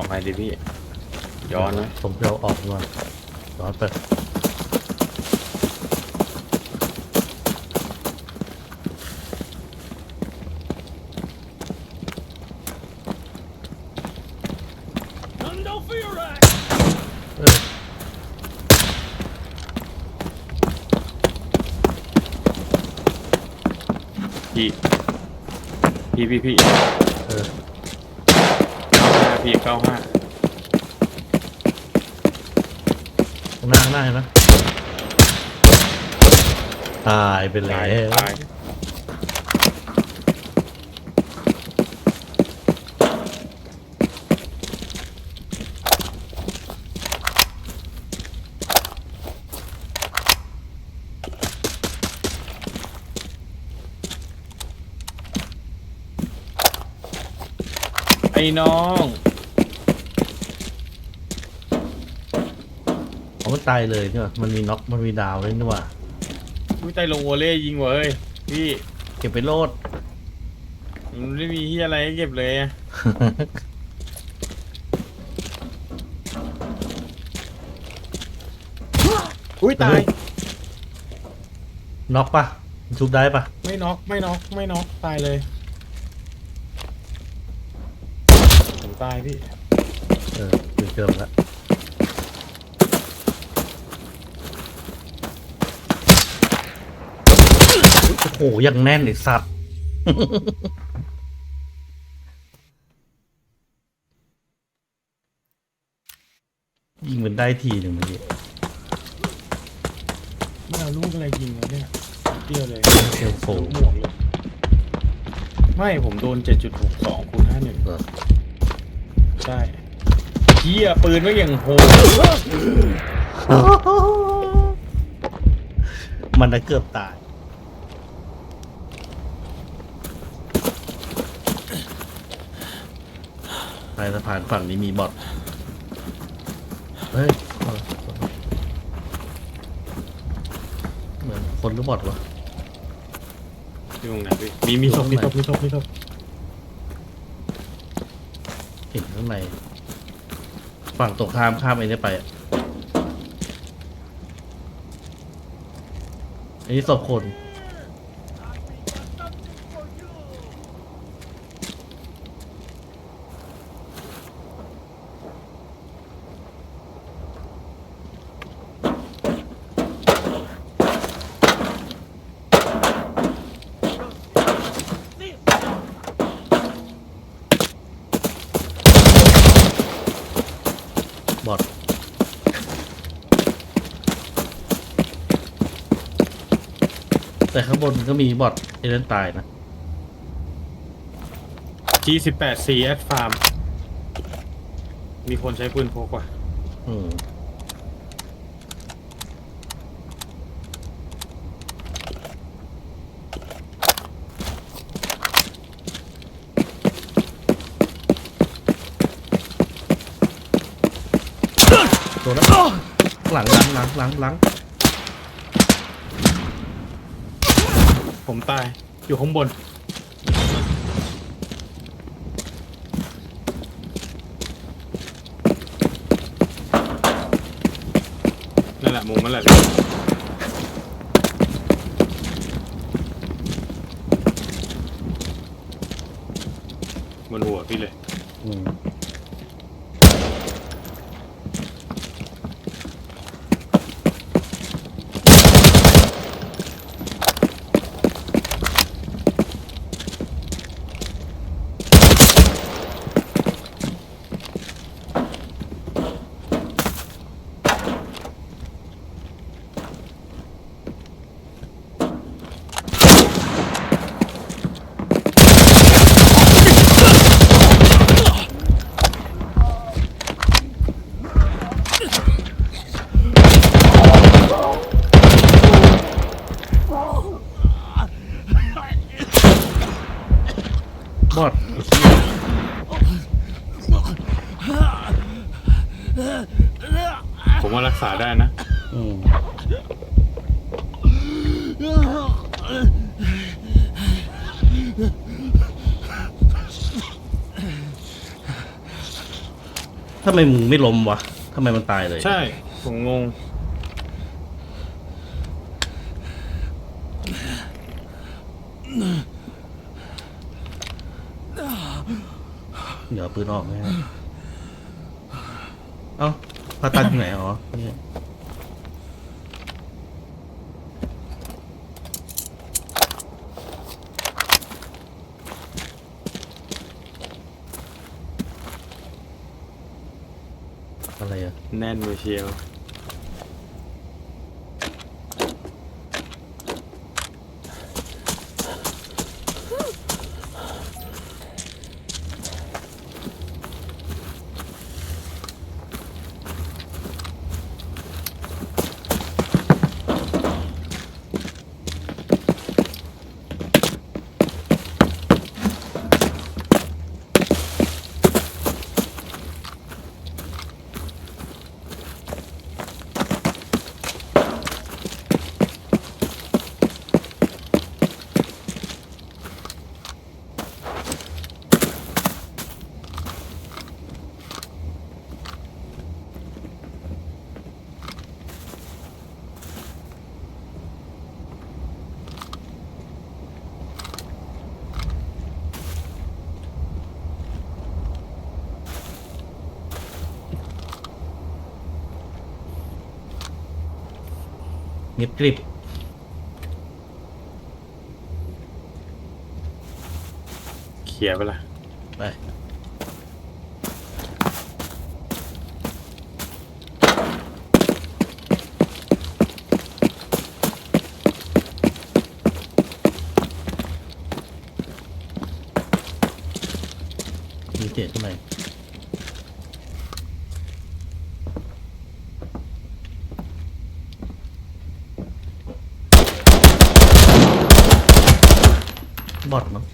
ออกไงดีพี่ ย้อนนะผมจะเอาออกก่อนย้อนไปเออพี่ พี่พี่พี่ เออห้า พี่เก้าห้าข้างหน้าข้างหน้าเห็นไหมตายไปแล้ตายวตายไอ้น้อง อ๋อ มันตายเลยนี่หว่ามันมีน็อกมันมีดาวเลยนี่หว่าพี่ไตลงวอลเล่ยิงเว้ยพี่เก็บไปโลด มันไม่มีที่อะไรให้เก็บเลยอะอุ้ยตาย น็อกปะชุบได้ปะไม่น็อกไม่น็อกไม่น็อกตายเลยผมตายพี่ เออเกือบแล้วโอ้โหยังแน่นไอ้สัตว์ ยิงมันได้ทีหนึ่งเมื่อกี้ไม่เอาลูกอะไรยิงวะเนี่ยเตี้ยวเลยเซลโฟหมวกเลยไม่ผมโดน 7.62คูณ51เออใช่เฮียปืนไม่อย่างโหดมันน่ะเกือบตาย ไปสะพานฝั่งนี้มีบอทเฮ้ยเหมือนคนหรือบอทวะอยู่ตรงไหนพี่มีมีศพมีศพมีศพมีศพเห็นข้างในฝั่งตรงข้ามข้ามไอ้นี่ไปอะอันนี้ศพคน ข้างบนก็มีบอทเอเลนตายนะที18 C แอดฟาร์มมีคนใช้ปืนพกว่ะอืมตัวนั้นหลังหลังหลังหลังหลัง ผมตาย อยู่ข้างบน นั่นแหละมุมนั่นแหละพี่บนหัวพี่เลย อืม ผมว่ารักษาได้นะ อืมทำไมมึงไม่ล้มวะทำไมมันตายเลย ใช่ ผมงง เดี๋ยวปืนออกไหมฮะเอ้าพาตันอยู่ไหนอ๋อนี่อะไรอะแน่นเลยเชียว เงียบกริบเขียไปละไปมีเสียงข้าง บอดมั้ง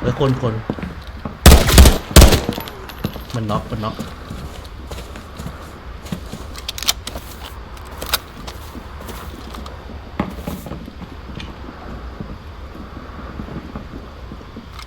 เออคนคนมันน็อกมันน็อก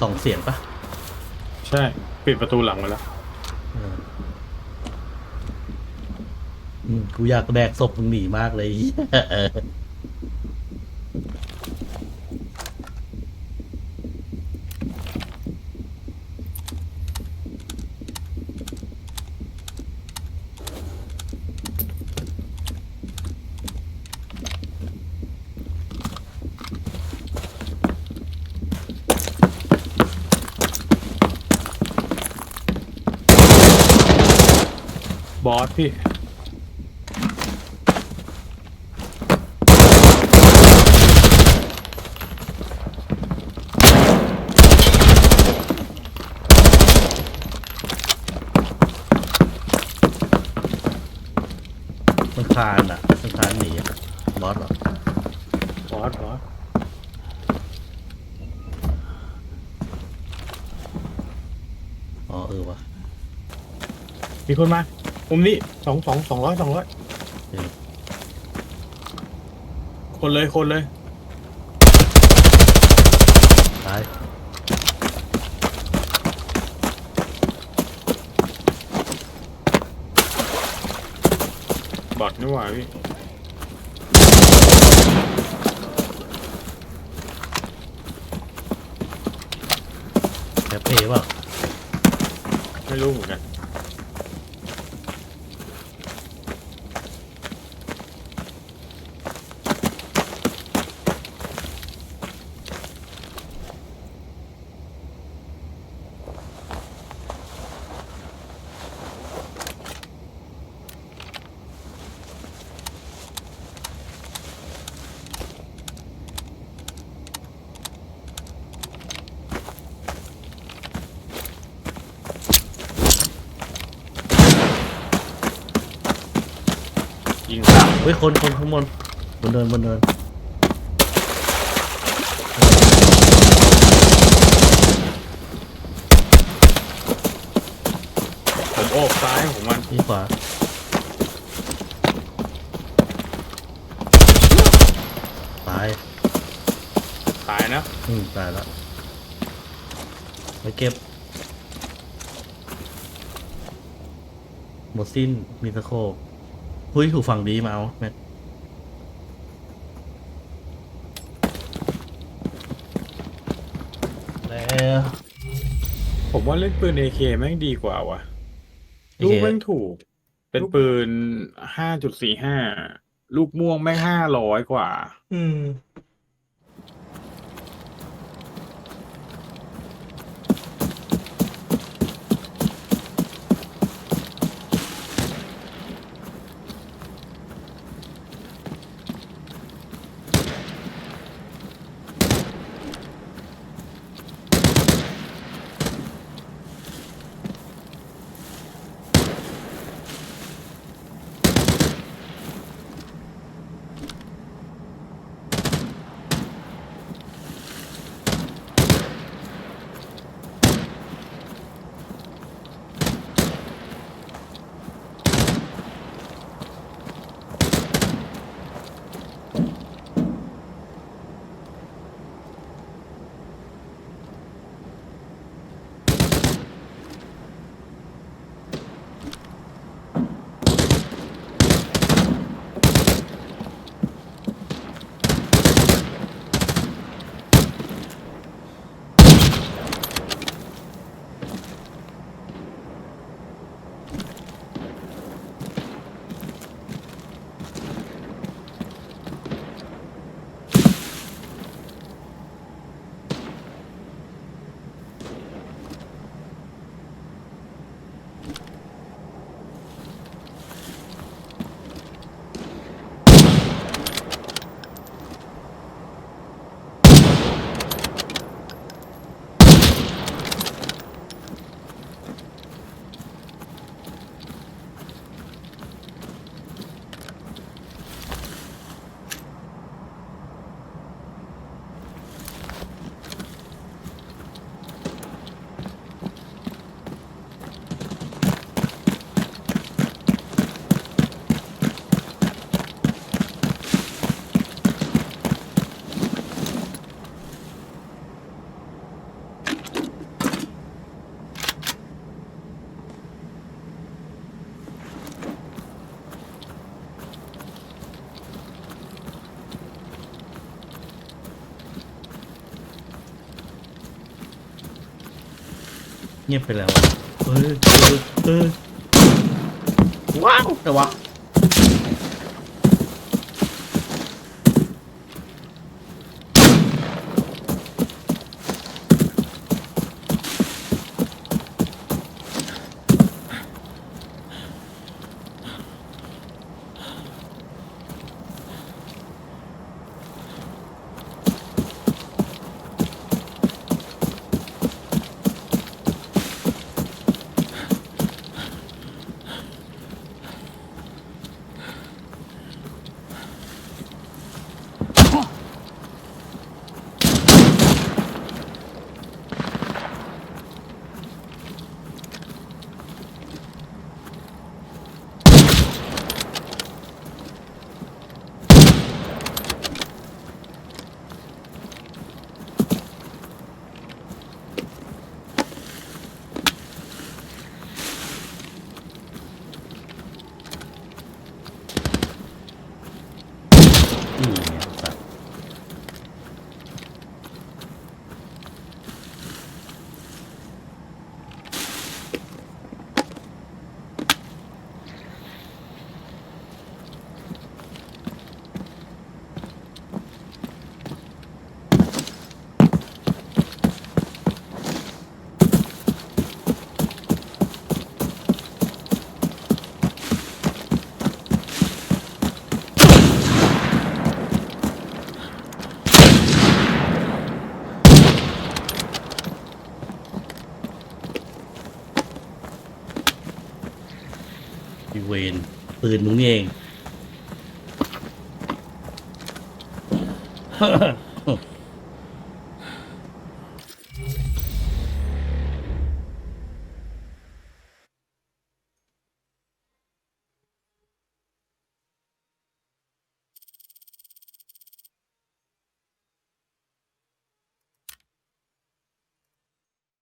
สองเสียงปะ ใช่ ปิดประตูหลังมาแล้วอออืมกูอยากแดกศพมึงหนีมากเลย บอสพี่ มันคานอะมันคานหนีอะบอสเหรอบอสบอสอ๋อเออวะมีคนมา มุมนี้สองสองสองร้อยสองร้อยเออคนเลยคนเลย ตายบอสนี่หว่าพี่แคปเพย์เปล่าไม่รู้เหมือนกัน ยคนคนข้างบนบนเดินบนเดินผมโอบซ้ายของมันนี่ขวาตายตายนะอืมตายแล้วไปเก็บ หมดสิ้นมีสะโคก เฮ้ยถูกฝั่งดีมาเอาแมทแล้วผมว่าเล่นปืน AK แม่งดีกว่าว่ะ AK ลูกแม่งถูก เป็นปืนห้าจุดสี่ห้าลูกม่วงแม่งห้าร้อยกว่า อืม เงียบไปแล้วอะเออเออเออว้าวแต่ว่า อีเวนปืนมึงนี่เอง